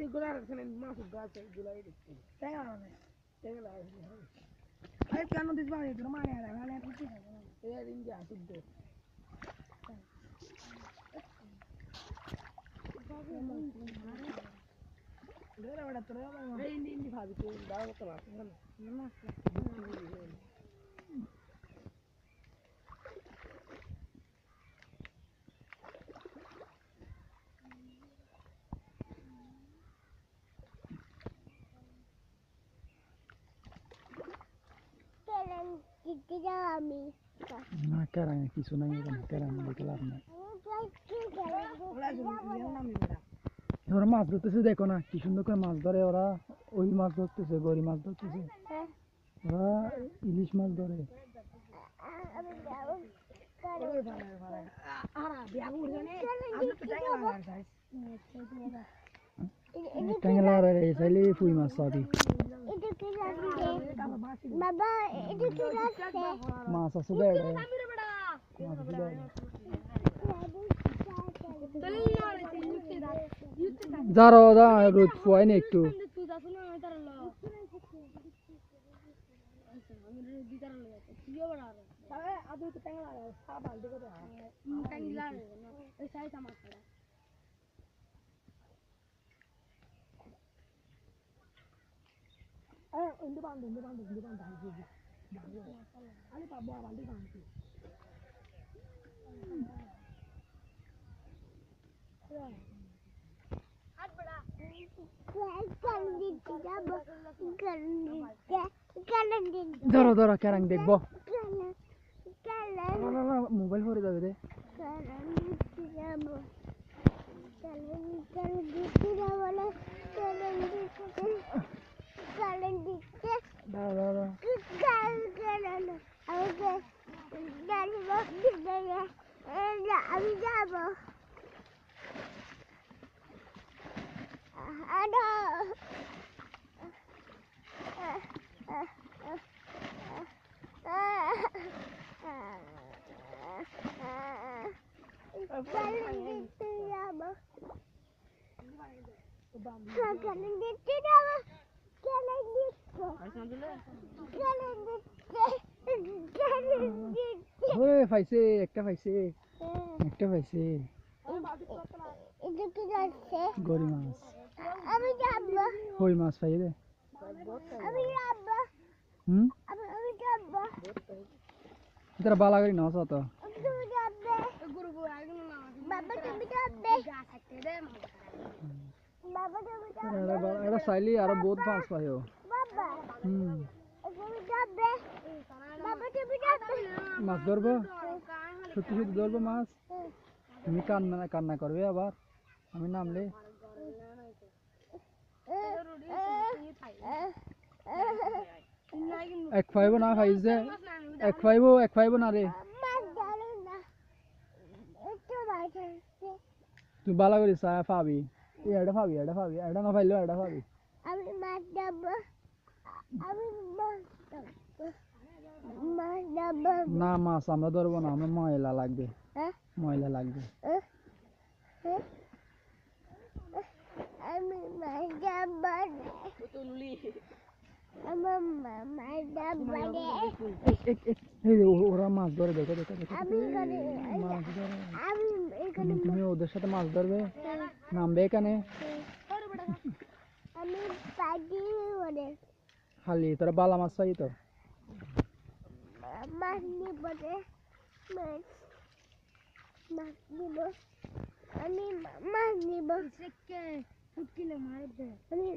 இது குலாரசன் மாசு காசை குலாய் தேங்காய் தேங்காய் அது கண்ணு திச்சு பாதி திரும்ப விளையாட்டு ஏது இங்கே அசுட்டு வேற விட துறையா இந்தி இந்தி பாதிக்கு இந்த না না আমি না কেরাং কিছু নাই এখানে কেরাং দেখে লাভ নাই ওরা যদি নাম নিবে ওরা মাছ ধরতেছে দেখো না কি সুন্দর করে মাছ ধরে ওরা ওই মাছ ধরতেছে গরি মাছ ধরতেছে ওরা ইলিশ মাছ ধরে আমি যাবো ওই ভালো ভালো আরা বিয়া করছে নে আমি তো ট্যাংরা মানে সাইজ ট্যাংলা আর এই চাইলে ফুই মাছ পাবি এটা কি লাগছে বাবা এটা কি লাগছে মাছ আছে বেড়ে। মাছ আছে বেড়ে। যারো দা রোদ ফুয়াই নি একটু। তো ট্যাংরা সাবান দিকে Eh, ini bantu, ini bantu, ini bantu, ini bantu. Ali pak bawa bantu bantu. কান্দিতে যাবো কান্দিতে কান্দিতে ধরো ধরো কেরাং দেখবো কান্দিতে না, না, না, মোবাইল ভরে যাবে রে কান্দিতে যাবো কান্দিতে যাবো Kalendikte. Kalendikte. Kalendikte. ওরে পাইছে একটা পাইছে একটা পাইছে এটা কি যাচ্ছে গরি মাছ আমি যাবো কই মাছ পাই রে আমি যাবো হুম আমি আমি যাবো তোরা বালা করি নাচ তো তুমি যাবে বাবা তুমি যাবে বাবা তুমি যাবে এটা বালা- এটা চাইলি আরো বহুত মাছ পাই ও বাবা হুম মাছ ধরবো? সত্যি সত্যি ধরবো মাছ? তুমি কান্না কান্না করবে আবার? আমি নামলে? এক পাইব না পাইছে এক পাইব এক পাইব না রে। তুই বালা করি পাবি। এই এটা পাবি এটা পাবি এটা না পাইলেও এটা পাবি। আমি মাছ আমি মাছ না মাছ আমরা ধরবো না আমরা ময়লা লাগবে। হ্যাঁ ময়লা লাগবে। মাছ ওরা ধরে দেখো দেখো ধরে। তুমি- ওদের সাথে মাছ ধরবে? নামবে এখানে? খালি তোরা বালা মাছ পাই তো माग्ने बने माग्ने बस अनि माग्ने बस अनि